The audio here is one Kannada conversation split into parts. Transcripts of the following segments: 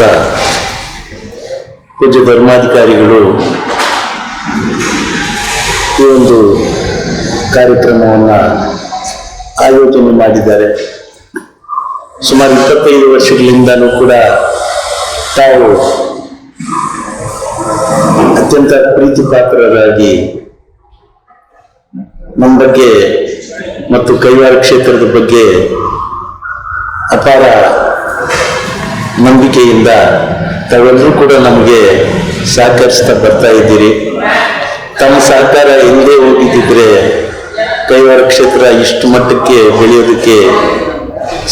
ತಿಳಿಸ್ತಾ ಪೂಜ್ಯ ಧರ್ಮಾಧಿಕಾರಿಗಳು ಈ ಒಂದು ಕಾರ್ಯಕ್ರಮವನ್ನು ಆಯೋಜನೆ ಮಾಡಿದ್ದಾರೆ. ಸುಮಾರು ಇಪ್ಪತ್ತೈದು ವರ್ಷಗಳಿಂದಲೂ ಕೂಡ ತಾವು ಅತ್ಯಂತ ಪ್ರೀತಿ ಪಾತ್ರರಾಗಿ ನಮ್ಮ ಬಗ್ಗೆ ಮತ್ತು ಕೈವಾರ ಕ್ಷೇತ್ರದ ಬಗ್ಗೆ ಅಪಾರ ನಂಬಿಕೆಯಿಂದ ತಾವೆಲ್ಲರೂ ಕೂಡ ನಮಗೆ ಸಹಕರಿಸ್ತಾ ಬರ್ತಾ ಇದ್ದೀರಿ. ತಮ್ಮ ಸಹಕಾರ ಹಿಂದೆ ಹೋಗಿದ್ದಿದ್ರೆ ಕೈವಾರ ಕ್ಷೇತ್ರ ಇಷ್ಟು ಮಟ್ಟಕ್ಕೆ ಬೆಳೆಯೋದಕ್ಕೆ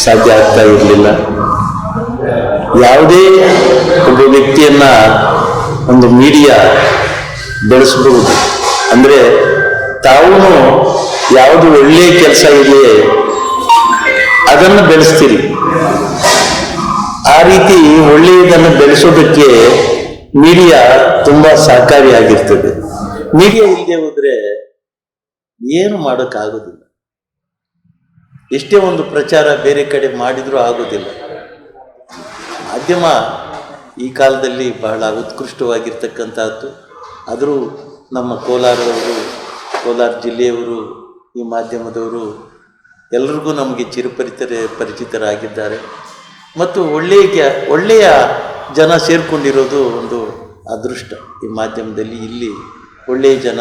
ಸಾಧ್ಯ ಆಗ್ತಾ ಇರಲಿಲ್ಲ. ಯಾವುದೇ ಒಬ್ಬ ವ್ಯಕ್ತಿಯನ್ನ ಒಂದು ಮೀಡಿಯಾ ಬೆಳೆಸಬಹುದು. ಅಂದರೆ ತಾವು ಯಾವುದು ಒಳ್ಳೆಯ ಕೆಲಸ ಇದೆ ಅದನ್ನು ಬೆಳೆಸ್ತೀರಿ. ಆ ರೀತಿ ಒಳ್ಳೆಯದನ್ನು ಬೆಳೆಸೋದಕ್ಕೆ ಮೀಡಿಯಾ ತುಂಬಾ ಸಹಕಾರಿಯಾಗಿರ್ತದೆ ಮೀಡಿಯಾ ಇಲ್ಲದೆ ಹೋದ್ರೆ ಏನು ಮಾಡೋಕ್ಕಾಗೋದಿಲ್ಲ. ಎಷ್ಟೇ ಒಂದು ಪ್ರಚಾರ ಬೇರೆ ಕಡೆ ಮಾಡಿದ್ರೂ ಆಗೋದಿಲ್ಲ. ಮಾಧ್ಯಮ ಈ ಕಾಲದಲ್ಲಿ ಬಹಳ ಉತ್ಕೃಷ್ಟವಾಗಿರ್ತಕ್ಕಂಥದ್ದು. ಆದರೂ ನಮ್ಮ ಕೋಲಾರದವರು, ಕೋಲಾರ ಜಿಲ್ಲೆಯವರು, ಈ ಮಾಧ್ಯಮದವರು ಎಲ್ರಿಗೂ ನಮಗೆ ಚಿರಪರಿತರೇ ಪರಿಚಿತರಾಗಿದ್ದಾರೆ. ಮತ್ತು ಒಳ್ಳೆಯ ಒಳ್ಳೆಯ ಜನ ಸೇರಿಕೊಂಡಿರೋದು ಒಂದು ಅದೃಷ್ಟ. ಈ ಮಾಧ್ಯಮದಲ್ಲಿ ಇಲ್ಲಿ ಒಳ್ಳೆಯ ಜನ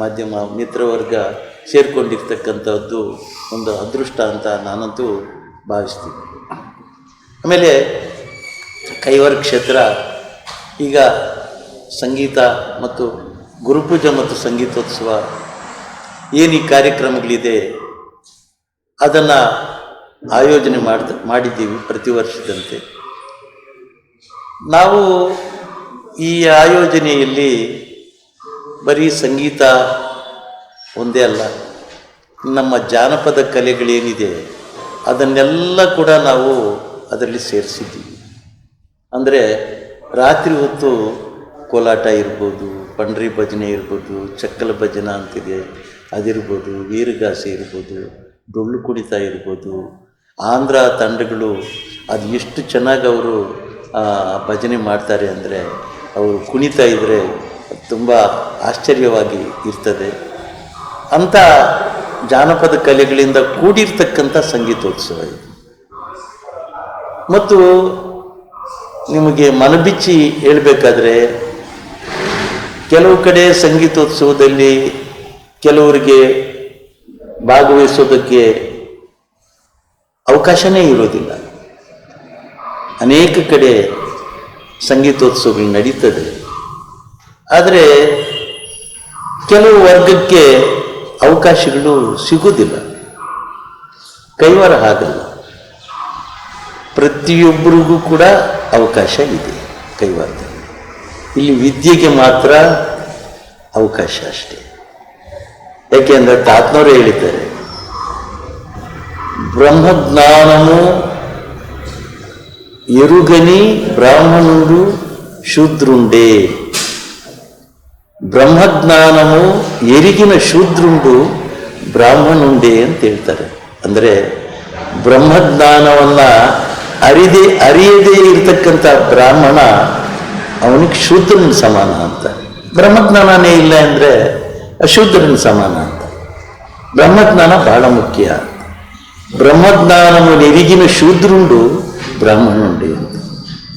ಮಾಧ್ಯಮ ಮಿತ್ರವರ್ಗ ಸೇರಿಕೊಂಡಿರ್ತಕ್ಕಂಥದ್ದು ಒಂದು ಅದೃಷ್ಟ ಅಂತ ನಾನಂತೂ ಭಾವಿಸ್ತೀನಿ. ಆಮೇಲೆ ಕೈವರ್ ಕ್ಷೇತ್ರ, ಈಗ ಸಂಗೀತ ಮತ್ತು ಗುರುಪೂಜೆ ಮತ್ತು ಸಂಗೀತೋತ್ಸವ ಏನು ಈ ಕಾರ್ಯಕ್ರಮಗಳಿದೆ, ಅದನ್ನು ಆಯೋಜನೆ ಮಾಡ್ದ ಮಾಡಿದ್ದೀವಿ ಪ್ರತಿ ವರ್ಷದಂತೆ. ನಾವು ಈ ಆಯೋಜನೆಯಲ್ಲಿ ಬರೀ ಸಂಗೀತ ಒಂದೇ ಅಲ್ಲ, ನಮ್ಮ ಜಾನಪದ ಕಲೆಗಳೇನಿದೆ ಅದನ್ನೆಲ್ಲ ಕೂಡ ನಾವು ಅದರಲ್ಲಿ ಸೇರಿಸಿದ್ದೀವಿ. ಅಂದರೆ ರಾತ್ರಿ ಹೊತ್ತು ಕೋಲಾಟ ಇರ್ಬೋದು, ಪಂಡ್ರಿ ಭಜನೆ ಇರ್ಬೋದು, ಚಕ್ಕಲ ಭಜನ ಅಂತಿದೆ, ಅದಿರ್ಬೋದು, ವೀರಗಾಸೆ ಇರ್ಬೋದು, ಡೊಳ್ಳು ಕುಣಿತ ಇರ್ಬೋದು ಆಂಧ್ರ ತಂಡಗಳು ಅದು ಎಷ್ಟು ಚೆನ್ನಾಗಿ ಅವರು ಭಜನೆ ಮಾಡ್ತಾರೆ ಅಂದರೆ ಅವರು ಕುಣಿತಾ ಇದ್ದರೆ ತುಂಬ ಆಶ್ಚರ್ಯವಾಗಿ ಇರ್ತದೆ. ಅಂಥ ಜಾನಪದ ಕಲೆಗಳಿಂದ ಕೂಡಿರ್ತಕ್ಕಂಥ ಸಂಗೀತೋತ್ಸವ ಇದು. ಮತ್ತು ನಿಮಗೆ ಮನಬಿಚ್ಚಿ ಹೇಳಬೇಕಾದ್ರೆ ಕೆಲವು ಕಡೆ ಸಂಗೀತೋತ್ಸವದಲ್ಲಿ ಕೆಲವರಿಗೆ ಭಾಗವಹಿಸೋದಕ್ಕೆ ಅವಕಾಶನೇ ಇರೋದಿಲ್ಲ. ಅನೇಕ ಕಡೆ ಸಂಗೀತೋತ್ಸವಗಳು ನಡೀತದೆ. ಆದರೆ ಕೆಲವು ವರ್ಗಕ್ಕೆ ಅವಕಾಶಗಳು ಸಿಗುವುದಿಲ್ಲ. ಕೈವಾರ ಹಾಗಲ್ಲ. ಪ್ರತಿಯೊಬ್ಬರಿಗೂ ಕೂಡ ಅವಕಾಶ ಇದೆ ಕೈವಾರದಲ್ಲಿ. ಇಲ್ಲಿ ವಿದ್ಯೆಗೆ ಮಾತ್ರ ಅವಕಾಶ ಅಷ್ಟೇ. ಯಾಕೆಂದ್ರೆ ತಾತ್ನವರೇ ಹೇಳಿದ್ದಾರೆ ಬ್ರಹ್ಮಜ್ಞಾನము ಎರುಗನಿ బ్రాహ్మణుడు ಶೂದ್ರುಂಡೆ. ಬ್ರಹ್ಮಜ್ಞಾನವು ಎರಿಗಿನ ಶೂದ್ರುಂಡು ಬ್ರಾಹ್ಮಣುಂಡೆ ಅಂತ ಹೇಳ್ತಾರೆ. ಅಂದರೆ ಬ್ರಹ್ಮಜ್ಞಾನವನ್ನ ಅರಿದೆ, ಅರಿಯದೇ ಇರತಕ್ಕಂಥ ಬ್ರಾಹ್ಮಣ ಅವನಿಗೆ ಶೂದ್ರನ ಸಮಾನ ಅಂತ. ಬ್ರಹ್ಮಜ್ಞಾನನೇ ಇಲ್ಲ ಅಂದರೆ ಅಶೂದ್ರನ ಸಮಾನ ಅಂತ. ಬ್ರಹ್ಮಜ್ಞಾನ ಬಹಳ ಮುಖ್ಯ. ಬ್ರಹ್ಮಜ್ಞಾನವು ಎರಿಗಿನ ಶೂದ್ರುಂಡು ಬ್ರಾಹ್ಮಣುಂಡು ಅಂತ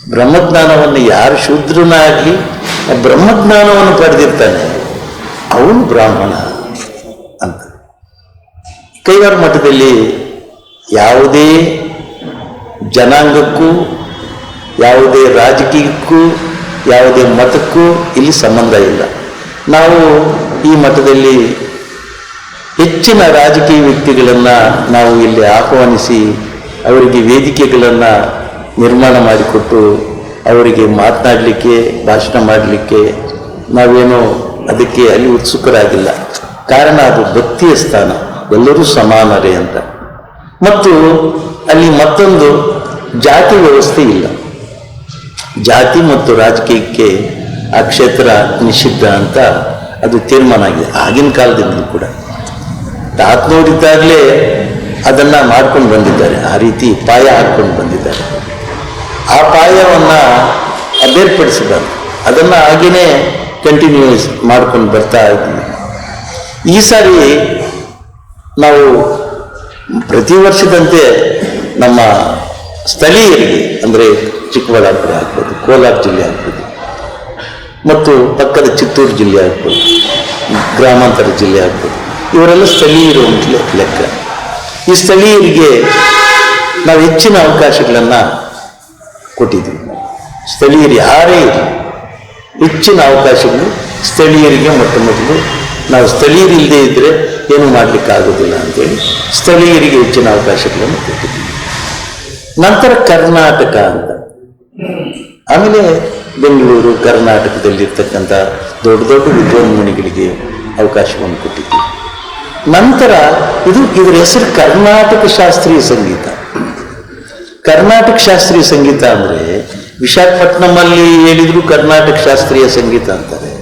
ಬ್ರಹ್ಮಜ್ಞಾನವನ್ನು ಯಾರು ಶೂದ್ರನಾಗಿ ಬ್ರಹ್ಮಜ್ಞಾನವನ್ನು ಪಡೆದಿರ್ತಾನೆ? ಅವನು ಬ್ರಾಹ್ಮಣ ಅಂತ. ಕೈವಾರ ಮಠದಲ್ಲಿ ಯಾವುದೇ ಜನಾಂಗಕ್ಕೂ, ಯಾವುದೇ ರಾಜಕೀಯಕ್ಕೂ, ಯಾವುದೇ ಮತಕ್ಕೂ ಇಲ್ಲಿ ಸಂಬಂಧ ಇಲ್ಲ. ನಾವು ಈ ಮಠದಲ್ಲಿ ಹೆಚ್ಚಿನ ರಾಜಕೀಯ ವ್ಯಕ್ತಿಗಳನ್ನು ನಾವು ಇಲ್ಲಿ ಆಹ್ವಾನಿಸಿ ಅವರಿಗೆ ವೇದಿಕೆಗಳನ್ನು ನಿರ್ಮಾಣ ಮಾಡಿಕೊಟ್ಟು ಅವರಿಗೆ ಮಾತನಾಡಲಿಕ್ಕೆ, ಭಾಷಣ ಮಾಡಲಿಕ್ಕೆ ನಾವೇನು ಅದಕ್ಕೆ ಅಲ್ಲಿ ಉತ್ಸುಕರಾಗಿಲ್ಲ. ಕಾರಣ ಅದು ಭಕ್ತಿಯ ಸ್ಥಾನ, ಎಲ್ಲರೂ ಸಮಾನರೇ ಅಂತ. ಮತ್ತು ಅಲ್ಲಿ ಮತ್ತೊಂದು ಜಾತಿ ವ್ಯವಸ್ಥೆ ಇಲ್ಲ. ಜಾತಿ ಮತ್ತು ರಾಜಕೀಯಕ್ಕೆ ಆ ಕ್ಷೇತ್ರ ನಿಷಿದ್ಧ ಅಂತ ಅದು ತೀರ್ಮಾನ ಆಗಿದೆ, ಆಗಿನ ಕಾಲದಿಂದಲೂ ಕೂಡ. ತಾತ್ನವರಿದ್ದಾಗಲೇ ಅದನ್ನ ಮಾಡ್ಕೊಂಡು ಬಂದಿದ್ದಾರೆ. ಆ ರೀತಿ ಪಾಯ ಹಾಕ್ಕೊಂಡು ಬಂದಿದ್ದಾರೆ. ಆ ಪಾಯವನ್ನು ಬೇರ್ಪಡಿಸಬಾರ್ದು ಅದನ್ನು ಹಾಗೇನೆ ಕಂಟಿನ್ಯೂಸ್ ಮಾಡ್ಕೊಂಡು ಬರ್ತಾ ಇದ್ದೀವಿ. ಈ ಸಾರಿ ನಾವು ಪ್ರತಿ ವರ್ಷದಂತೆ ನಮ್ಮ ಸ್ಥಳೀಯರಿಗೆ, ಅಂದರೆ ಚಿಕ್ಕಬಳ್ಳಾಪುರ ಆಗ್ಬೋದು, ಕೋಲಾರ ಜಿಲ್ಲೆ ಆಗ್ಬೋದು, ಮತ್ತು ಪಕ್ಕದ ಚಿತ್ತೂರು ಜಿಲ್ಲೆ ಆಗ್ಬೋದು, ಗ್ರಾಮಾಂತರ ಜಿಲ್ಲೆ ಆಗ್ಬೋದು ಇವರೆಲ್ಲ ಸ್ಥಳೀಯರು ಅಂತ ಲೆಕ್ಕ. ಈ ಸ್ಥಳೀಯರಿಗೆ ನಾವು ಹೆಚ್ಚಿನ ಅವಕಾಶಗಳನ್ನು ಕೊಟ್ಟಿದ್ದೀವಿ. ಸ್ಥಳೀಯರು ಯಾರೇ ಹೆಚ್ಚಿನ ಅವಕಾಶಗಳು ಸ್ಥಳೀಯರಿಗೆ ಮೊಟ್ಟ ಮೊದಲು. ನಾವು ಸ್ಥಳೀಯರು ಇಲ್ಲದೆ ಇದ್ದರೆ ಏನು ಮಾಡಲಿಕ್ಕಾಗೋದಿಲ್ಲ ಅಂತೇಳಿ ಸ್ಥಳೀಯರಿಗೆ ಹೆಚ್ಚಿನ ಅವಕಾಶಗಳನ್ನು ಕೊಟ್ಟಿದ್ದೀವಿ. ನಂತರ ಕರ್ನಾಟಕ ಅಂತ. ಆಮೇಲೆ ಬೆಂಗಳೂರು, ಕರ್ನಾಟಕದಲ್ಲಿರ್ತಕ್ಕಂಥ ದೊಡ್ಡ ದೊಡ್ಡ ವಿದ್ವಾನ್ಮಣಿಗಳಿಗೆ ಅವಕಾಶವನ್ನು ಕೊಟ್ಟಿದ್ದೀವಿ. ನಂತರ ಇದು ಇದರ ಹೆಸರು ಕರ್ನಾಟಕ ಶಾಸ್ತ್ರೀಯ ಸಂಗೀತ. ಕರ್ನಾಟಕ ಶಾಸ್ತ್ರೀಯ ಸಂಗೀತ ಅಂದರೆ ವಿಶಾಖಪಟ್ಟಣಮಲ್ಲಿ ಹೇಳಿದ್ರು ಕರ್ನಾಟಕ ಶಾಸ್ತ್ರೀಯ ಸಂಗೀತ ಅಂತಾರೆ.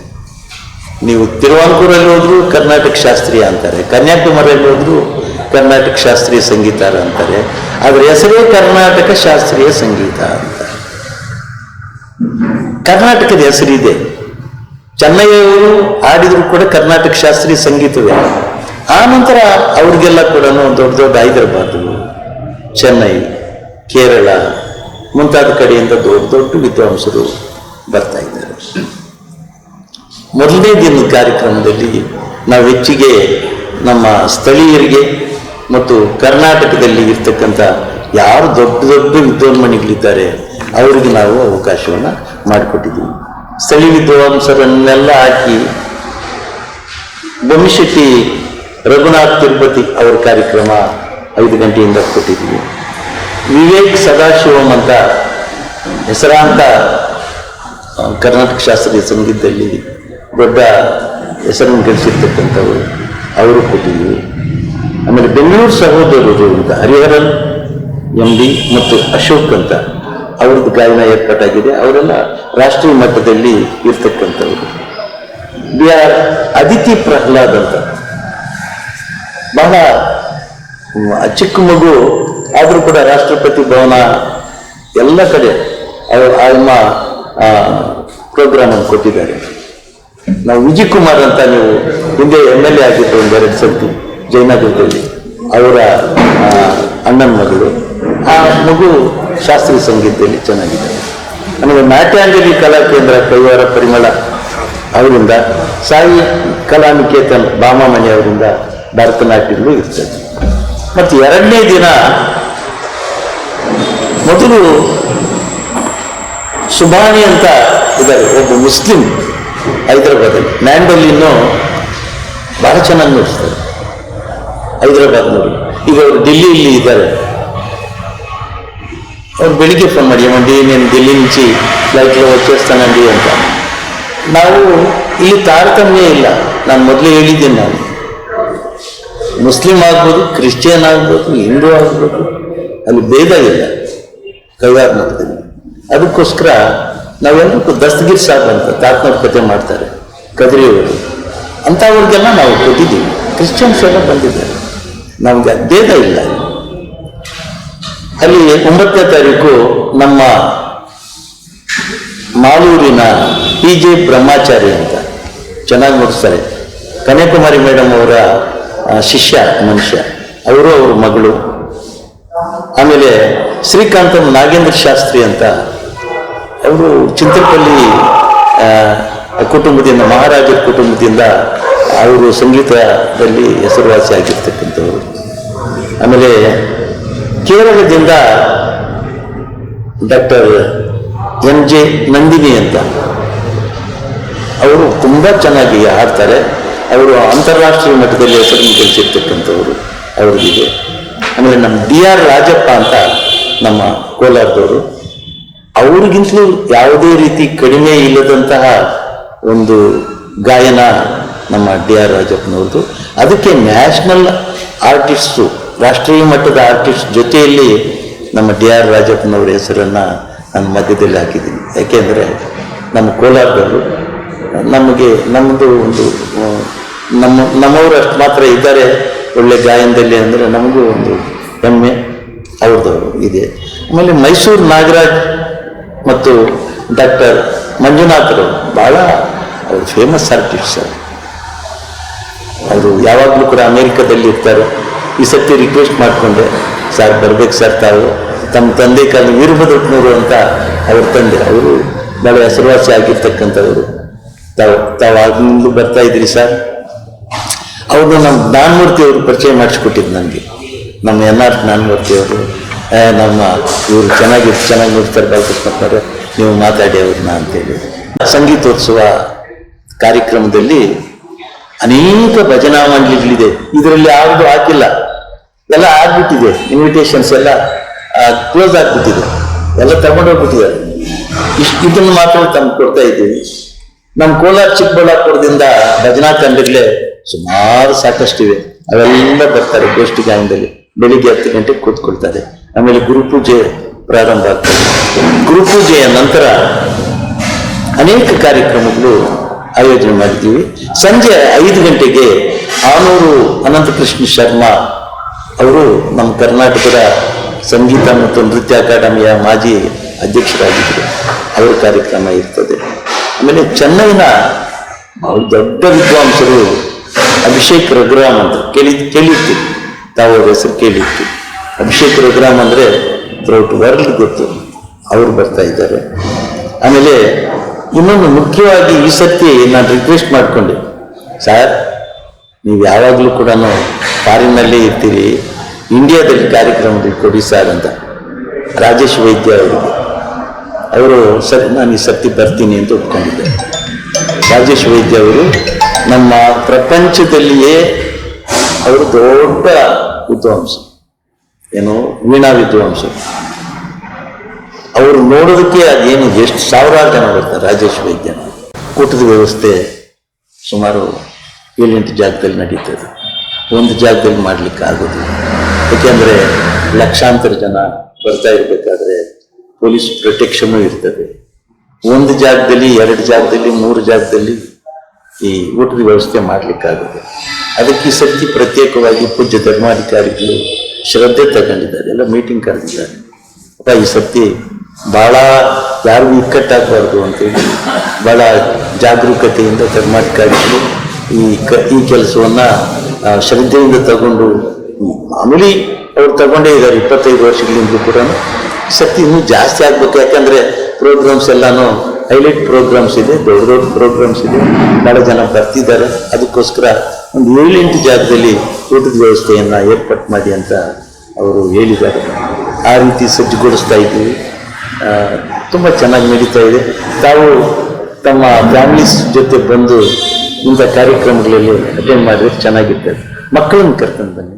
ನೀವು ತಿರುವಾಂಕೂರಲ್ಲಿ ಹೋದ್ರು ಕರ್ನಾಟಕ ಶಾಸ್ತ್ರೀಯ ಅಂತಾರೆ. ಕನ್ಯಾಕುಮಾರಿಯಲ್ಲಿ ಹೋದ್ರು ಕರ್ನಾಟಕ ಶಾಸ್ತ್ರೀಯ ಸಂಗೀತ ಅಂತಾರೆ. ಅದರ ಹೆಸರೇ ಕರ್ನಾಟಕ ಶಾಸ್ತ್ರೀಯ ಸಂಗೀತ ಅಂತ. ಕರ್ನಾಟಕದ ಹೆಸರಿದೆ. ಚೆನ್ನೈಯವರು ಆಡಿದ್ರು ಕೂಡ ಕರ್ನಾಟಕ ಶಾಸ್ತ್ರೀಯ ಸಂಗೀತವೇ. ಆ ನಂತರ ಅವ್ರಿಗೆಲ್ಲ ಕೂಡ ದೊಡ್ಡ ದೊಡ್ಡ ಹೈದರಾಬಾದು, ಚೆನ್ನೈ, ಕೇರಳ ಮುಂತಾದ ಕಡೆಯಿಂದ ದೊಡ್ಡ ದೊಡ್ಡ ವಿದ್ವಾಂಸರು ಬರ್ತಾ ಇದ್ದಾರೆ. ಮೊದಲನೇ ದಿನದ ಕಾರ್ಯಕ್ರಮದಲ್ಲಿ ನಾವು ಹೆಚ್ಚಿಗೆ ನಮ್ಮ ಸ್ಥಳೀಯರಿಗೆ ಮತ್ತು ಕರ್ನಾಟಕದಲ್ಲಿ ಇರ್ತಕ್ಕಂಥ ಯಾರು ದೊಡ್ಡ ದೊಡ್ಡ ವಿದ್ವಾನ್ಮಣಿಗಳಿದ್ದಾರೆ ಅವರಿಗೆ ನಾವು ಅವಕಾಶವನ್ನು ಮಾಡಿಕೊಟ್ಟಿದ್ದೀವಿ. ಸ್ಥಳೀಯ ವಿದ್ವಾಂಸರನ್ನೆಲ್ಲ ಹಾಕಿ, ಬೊಮ್ಮಿಶೆಟ್ಟಿ ರಘುನಾಥ್ ತಿರುಪತಿ ಅವರ ಕಾರ್ಯಕ್ರಮ ಐದು ಗಂಟೆಯಿಂದ ಕೊಟ್ಟಿದ್ದೀವಿ. ವಿವೇಕ್ ಸದಾಶಿವಂ ಅಂತ ಹೆಸರಾಂತ ಕರ್ನಾಟಕ ಶಾಸ್ತ್ರೀಯ ಸಂಗೀತದಲ್ಲಿ ದೊಡ್ಡ ಹೆಸರನ್ನು ಗಳಿಸಿರ್ತಕ್ಕಂಥವ್ರು ಅವರು ಕೊಟ್ಟಿದ್ದೀವಿ. ಆಮೇಲೆ ಬೆಂಗಳೂರು ಸಹೋದರರು ಅಂತ ಹರಿಹರನ್ ಎಂ ಡಿ ಮತ್ತು ಅಶೋಕ್ ಅಂತ ಅವ್ರದ್ದು ಗಾಯನ ಏರ್ಪಾಟಾಗಿದೆ ಅವರೆಲ್ಲ ರಾಷ್ಟ್ರೀಯ ಮಟ್ಟದಲ್ಲಿ ಇರ್ತಕ್ಕಂಥವ್ರು. ಬಿ ಆರ್ ಅದಿತಿ ಪ್ರಹ್ಲಾದ್ ಅಂತ ಬಹಳ ಚಿಕ್ಕ ಮಗು, ಆದರೂ ಕೂಡ ರಾಷ್ಟ್ರಪತಿ ಭವನ ಎಲ್ಲ ಕಡೆ ಅವರು ಆಲ್ಮ ಪ್ರೋಗ್ರಾಮ್ ಅನ್ನು ಕೊಟ್ಟಿದ್ದಾರೆ. ನಾವು ವಿಜಯ್ ಕುಮಾರ್ ಅಂತ ನೀವು ಹಿಂದೆ ಎಂ ಎಲ್ ಎ ಆಗಿದ್ದು ಒಂದೆರಡು ಸರ್ತಿ ಜಯನಗರದಲ್ಲಿ ಅವರ ಅಣ್ಣನ ಮಗಳು. ಆ ಮಗು ಶಾಸ್ತ್ರೀಯ ಸಂಗೀತದಲ್ಲಿ ಚೆನ್ನಾಗಿದ್ದಾರೆ ಆಮೇಲೆ ನಾಟ್ಯಾಂಜಲಿ ಕಲಾ ಕೇಂದ್ರ ಕೈವಾರ ಪರಿಮಳ ಅವರಿಂದ, ಸಾಯಿ ಕಲಾನಿಕೇತನ್ ಬಾಮಾಮಣಿ ಅವರಿಂದ ಭರತನಾಟ್ಯಗಳು ಇರ್ತದೆ ಮತ್ತು ಎರಡನೇ ದಿನ ಮೊದಲು ಸುಬಾನಿ ಅಂತ ಇದ್ದಾರೆ, ಒಬ್ಬ ಮುಸ್ಲಿಂ ಹೈದರಾಬಾದಲ್ಲಿ ಮ್ಯಾಂಡಲಿನ್ನು ಬಹಳ ಚೆನ್ನಾಗಿ ನೋಡಿಸ್ತಾರೆ. ಹೈದರಾಬಾದ್ನವರು ಈಗ ಅವರು ಡೆಲ್ಲಿಯಲ್ಲಿ ಇದ್ದಾರೆ. ಅವ್ರು ಬೆಳಿಗ್ಗೆ ಫೋನ್ ಮಾಡಿ ಅಮ್ಮ ಏನು ಡೆಲ್ಲಿ ನುಂಚಿ ಫ್ಲೈಟ್ಲೋ వచ్చేస్తానండి ಅಂತ. ನಾವು ಇಲ್ಲಿ ತಾರತಮ್ಯ ಇಲ್ಲ. ನಾನು ಮೊದಲೇ ಹೇಳಿದ್ದೀನಿ ನಾನು. ಮುಸ್ಲಿಂ ಆಗ್ಬೋದು, ಕ್ರಿಶ್ಚಿಯನ್ ಆಗ್ಬೋದು, ಹಿಂದೂ ಆಗ್ಬೋದು, ಅಲ್ಲಿ ಭೇದ ಇಲ್ಲ. ಕೈವಾರ ಮಠದಲ್ಲಿ ಅದಕ್ಕೋಸ್ಕರ ನಾವೆಲ್ಲರೂ ದಸ್ತಗಿರಿ ಸಾಬ್ ಅಂತ ತಾತ್ನವ್ರ ಕತೆ ಮಾಡ್ತಾರೆ, ಕದ್ರಿಯವರು. ಅಂಥವ್ರಿಗೆಲ್ಲ ನಾವು ಕೊಟ್ಟಿದ್ದೀವಿ. ಕ್ರಿಶ್ಚಿಯನ್ಸ್ ಎಲ್ಲ ಬಂದಿದ್ದಾರೆ. ನಮಗೆ ಭೇದ ಇಲ್ಲ. ಅಲ್ಲಿ ಒಂಬತ್ತನೇ ತಾರೀಕು ನಮ್ಮ ಮಾಲೂರಿನ ಪಿ ಜೆ ಬ್ರಹ್ಮಾಚಾರಿ ಅಂತ, ಚೆನ್ನಾಗಿ ನೋಡಿಸ್ತಾರೆ ಕನ್ಯಾಕುಮಾರಿ ಮೇಡಮ್ ಅವರ ಶಿಷ್ಯ, ಮನುಷ್ಯ. ಅವರು ಅವ್ರ ಮಗಳು. ಆಮೇಲೆ ಶ್ರೀಕಾಂತ ನಾಗೇಂದ್ರ ಶಾಸ್ತ್ರಿ ಅಂತ ಅವರು ಚಿಂತಪಲ್ಲಿ ಕುಟುಂಬದಿಂದ, ಮಹಾರಾಜರ ಕುಟುಂಬದಿಂದ ಅವರು ಸಂಗೀತದಲ್ಲಿ ಹೆಸರುವಾಸಿ ಆಗಿರ್ತಕ್ಕಂಥವ್ರು. ಆಮೇಲೆ ಕೇರಳದಿಂದ ಡಾಕ್ಟರ್ ಎಂ ಜೆ ನಂದಿನಿ ಅಂತ. ಅವರು ತುಂಬ ಚೆನ್ನಾಗಿ ಹಾಡ್ತಾರೆ. ಅವರು ಅಂತಾರಾಷ್ಟ್ರೀಯ ಮಟ್ಟದಲ್ಲಿ ಹೆಸರನ್ನು ಗಳಿಸಿರ್ತಕ್ಕಂಥವ್ರು ಅವ್ರಿಗಿದೆ. ಆಮೇಲೆ ನಮ್ಮ ಡಿ ಆರ್ ರಾಜಪ್ಪ ಅಂತ ನಮ್ಮ ಕೋಲಾರದವರು, ಅವ್ರಿಗಿಂತಲೂ ಯಾವುದೇ ರೀತಿ ಕಡಿಮೆ ಇಲ್ಲದಂತಹ ಒಂದು ಗಾಯನ ನಮ್ಮ ಡಿ ಆರ್ ರಾಜಪ್ಪನವ್ರದ್ದು. ಅದಕ್ಕೆ ನ್ಯಾಷನಲ್ ಆರ್ಟಿಸ್ಟು, ರಾಷ್ಟ್ರೀಯ ಮಟ್ಟದ ಆರ್ಟಿಸ್ಟ್ ಜೊತೆಯಲ್ಲಿ ನಮ್ಮ ಡಿ ಆರ್ ರಾಜಪ್ಪನವ್ರ ಹೆಸರನ್ನು ನಾನು ಮಧ್ಯದಲ್ಲಿ ಹಾಕಿದ್ದೀನಿ. ಯಾಕೆಂದರೆ ನಮ್ಮ ಕೋಲಾರದವರು ನಮಗೆ, ನಮ್ಮದು ಒಂದು ನಮ್ಮ, ನಮ್ಮವರು ಅಷ್ಟು ಮಾತ್ರ ಇದ್ದಾರೆ ಒಳ್ಳೆ ಗಾಯನದಲ್ಲಿ ಅಂದರೆ ನಮಗೂ ಒಂದು ಹೆಮ್ಮೆ ಅವ್ರದ್ದು ಇದೆ. ಆಮೇಲೆ ಮೈಸೂರು ನಾಗರಾಜ್ ಮತ್ತು ಡಾಕ್ಟರ್ ಮಂಜುನಾಥರು ಬಹಳ ಅವರು ಫೇಮಸ್ ಆರ್ಟಿಸ್ಟ್ ಸರ್ ಅವರು ಯಾವಾಗಲೂ ಕೂಡ ಅಮೇರಿಕಾದಲ್ಲಿ ಇರ್ತಾರೆ. ಈ ಸತಿ ರಿಕ್ವೆಸ್ಟ್ ಮಾಡಿಕೊಂಡೆ, ಸರ್, ಬರ್ಬೇಕು ಸರ್ ತಾವು. ತಮ್ಮ ತಂದೆ ಕಾಲ ವೀರಭದ್ರಪ್ಪನವರು ಅಂತ ಅವ್ರ ತಂದೆ. ಅವರು ಬಹಳ ಹೆಸರುವಾಸಿ ಆಗಿರ್ತಕ್ಕಂಥವ್ರು. ತಾವು ತಾವು ಆಗಿನಿಂದ ಬರ್ತಾ ಇದ್ರಿ ಸರ್? ಅವರು ನಮ್ಮ ಜ್ಞಾನಮೂರ್ತಿ ಅವರು ಪರಿಚಯ ಮಾಡಿಸ್ಕೊಟ್ಟಿದ್ದು ನನಗೆ. ನಮ್ಮ ಎನ್ ಆರ್ ಜ್ಞಾನಮೂರ್ತಿ ಅವರು. "ಏ, ನಮ್ಮ ಇವರು ಚೆನ್ನಾಗಿ ಚೆನ್ನಾಗಿ ನೋಡ್ತಾರೆ ಬಾಲಕೃಷ್ಣಪ್ಪನವ್ರೆ. ನೀವು ಮಾತಾಡಿ ಅವ್ರನ್ನ ಅಂತೇಳಿ. ಸಂಗೀತೋತ್ಸವ ಕಾರ್ಯಕ್ರಮದಲ್ಲಿ ಅನೇಕ ಭಜನಾ ಮಂಡಳಿಗಳಿದೆ ಇದರಲ್ಲಿ ಯಾವುದು ಹಾಕಿಲ್ಲ. ಎಲ್ಲ ಆಗ್ಬಿಟ್ಟಿದೆ. ಇನ್ವಿಟೇಷನ್ಸ್ ಎಲ್ಲ ಕ್ಲೋಸ್ ಆಗ್ಬಿಟ್ಟಿದೆ. ಎಲ್ಲ ತಗೊಂಡೋಗ್ಬಿಟ್ಟಿದ್ದಾರೆ ಇಷ್ಟು ಇದನ್ನು ಮಾತ್ರ ತಂದು ಕೊಡ್ತಾ ಇದ್ದೀವಿ. ನಮ್ಮ ಕೋಲಾರ ಚಿಕ್ಕಬಳ್ಳಾಪುರದಿಂದ ಭಜನಾ ತಂಡಗಳೇ ಸುಮಾರು ಸಾಕಷ್ಟಿವೆ ಅವೆಲ್ಲ ಬರ್ತಾರೆ ಗೋಷ್ಠಿ ಗಾಯನದಲ್ಲಿ ಬೆಳಿಗ್ಗೆ ಹತ್ತು ಗಂಟೆಗೆ ಕೂತ್ಕೊಳ್ತಾರೆ. ಆಮೇಲೆ ಗುರುಪೂಜೆ ಪ್ರಾರಂಭ ಆಗ್ತದೆ. ಗುರುಪೂಜೆಯ ನಂತರ ಅನೇಕ ಕಾರ್ಯಕ್ರಮಗಳು ಆಯೋಜನೆ ಮಾಡಿದ್ದೀವಿ. ಸಂಜೆ ಐದು ಗಂಟೆಗೆ ಆನೂರು ಅನಂತಕೃಷ್ಣ ಶರ್ಮಾ ಅವರು ನಮ್ಮ ಕರ್ನಾಟಕದ ಸಂಗೀತ ಮತ್ತು ನೃತ್ಯ ಅಕಾಡೆಮಿಯ ಮಾಜಿ ಅಧ್ಯಕ್ಷರಾಗಿದ್ದರು. ಅವರ ಕಾರ್ಯಕ್ರಮ ಇರ್ತದೆ. ಆಮೇಲೆ ಚೆನ್ನೈನ ದೊಡ್ಡ ವಿದ್ವಾಂಸರು ಅಭಿಷೇಕ್ ರಘುರಾಮ್ ಅಂತ ಕೇಳಿ ಕೇಳಿರ್ತೀವಿ ತಾವು ಹೆಸರು ಕೇಳಿರ್ತೀವಿ ಅಭಿಷೇಕ್ ರಘುರಾಮ್ ಅಂದರೆ ಥ್ರೌಟ್ ವರ್ಲ್ಡ್ ಗೊತ್ತು. ಅವರು ಬರ್ತಾ ಇದ್ದಾರೆ. ಆಮೇಲೆ ಇನ್ನೊಂದು ಮುಖ್ಯವಾಗಿ ಈ ಸರ್ತಿ ನಾನು ರಿಕ್ವೆಸ್ಟ್ ಮಾಡಿಕೊಂಡೆ. ಸರ್, ನೀವು ಯಾವಾಗಲೂ ಕೂಡ ಫಾರಿನ್ನಲ್ಲೇ ಇರ್ತೀರಿ. ಇಂಡಿಯಾದಲ್ಲಿ ಕಾರ್ಯಕ್ರಮದಲ್ಲಿ ಕೊಡಿ ಸರ್ ಅಂತ. ರಾಜೇಶ್ ವೈದ್ಯ ಅವರಿಗೆ. ಅವರು ಸರ್, ನಾನು ಈ ಸರ್ತಿ ಬರ್ತೀನಿ ಅಂತ ಒಪ್ಕೊಂಡಿದ್ದೆ. ರಾಜೇಶ್ ವೈದ್ಯ ಅವರು ನಮ್ಮ ಪ್ರಪಂಚದಲ್ಲಿಯೇ ಅವರು ದೊಡ್ಡ ವಿದ್ವಾಂಸ. ಏನು? ವೀಣಾ ವಿದ್ವಾಂಸ. ಅವರು ನೋಡೋದಕ್ಕೆ ಅದೇನು, ಎಷ್ಟು ಸಾವಿರಾರು ಜನ ಬರ್ತಾರೆ, ರಾಜೇಶ್ ವೈದ್ಯ. ಕೂಟದ ವ್ಯವಸ್ಥೆ ಸುಮಾರು ಏಳೆಂಟು ಜಾಗದಲ್ಲಿ ನಡೀತದೆ. ಒಂದು ಜಾಗದಲ್ಲಿ ಮಾಡ್ಲಿಕ್ಕೆ ಆಗೋದಿಲ್ಲ. ಏಕೆಂದರೆ ಲಕ್ಷಾಂತರ ಜನ ಬರ್ತಾ ಇರಬೇಕಾದ್ರೆ ಪೊಲೀಸ್ ಪ್ರೊಟೆಕ್ಷನ್ ಇರ್ತದೆ. ಒಂದು ಜಾಗದಲ್ಲಿ, ಎರಡು ಜಾಗದಲ್ಲಿ, ಮೂರು ಜಾಗದಲ್ಲಿ ಈ ಊಟದ ವ್ಯವಸ್ಥೆ ಮಾಡಲಿಕ್ಕಾಗುತ್ತೆ. ಅದಕ್ಕೆ ಈ ಸರ್ತಿ ಪ್ರತ್ಯೇಕವಾಗಿ ಪೂಜ್ಯ ಧರ್ಮಾಧಿಕಾರಿಗಳು ಶ್ರದ್ಧೆ ತಗೊಂಡಿದ್ದಾರೆ, ಎಲ್ಲ ಮೀಟಿಂಗ್ ಕರೆದಿದ್ದಾರೆ. ಅಪ್ಪ, ಈ ಸರ್ತಿ ಬಹಳ ಯಾರಿಗೂ ಇಕ್ಕಟ್ಟಾಗಬಾರ್ದು ಅಂತೇಳಿ ಬಹಳ ಜಾಗರೂಕತೆಯಿಂದ ಧರ್ಮಾಧಿಕಾರಿಗಳು ಈ ಕ, ಈ ಕೆಲಸವನ್ನು ಶ್ರದ್ಧೆಯಿಂದ ತಗೊಂಡು, ಮಾಮೂಲಿ ಅವ್ರು ತಗೊಂಡೇ ಇದ್ದಾರೆ, ಇಪ್ಪತ್ತೈದು ವರ್ಷಗಳಿಂದ ಕೂಡ ಸರ್ತಿ ಇನ್ನೂ ಜಾಸ್ತಿ ಆಗ್ಬೇಕು, ಯಾಕಂದರೆ ಪ್ರೋಗ್ರಾಮ್ಸ್ ಎಲ್ಲಾನು ಹೈಲೈಟ್ ಪ್ರೋಗ್ರಾಮ್ಸ್ ಇದೆ, ದೊಡ್ಡ ದೊಡ್ಡ ಪ್ರೋಗ್ರಾಮ್ಸ್ ಇದೆ. ಬಹಳ ಜನ ಬರ್ತಿದ್ದಾರೆ. ಅದಕ್ಕೋಸ್ಕರ ಒಂದು ಏಳೆಂಟು ಜಾಗದಲ್ಲಿ ಊಟದ ವ್ಯವಸ್ಥೆಯನ್ನು ಏರ್ಪಾಟ್ ಮಾಡಿ ಅಂತ ಅವರು ಹೇಳಿದ್ದಾರೆ. ಆ ರೀತಿ ಸಜ್ಜುಗೊಳಿಸ್ತಾ ಇದ್ದೀವಿ. ತುಂಬ ಚೆನ್ನಾಗಿ ನಡೀತಾ ಇದೆ. ತಾವು ತಮ್ಮ ಫ್ಯಾಮಿಲೀಸ್ ಜೊತೆ ಬಂದು ಇಂಥ ಕಾರ್ಯಕ್ರಮಗಳಲ್ಲಿ ಅಟೆಂಡ್ ಮಾಡಿದ್ರೆ ಚೆನ್ನಾಗಿರ್ತದೆ. ಮಕ್ಕಳನ್ನು ಕರ್ಕೊಂಡು ಬನ್ನಿ.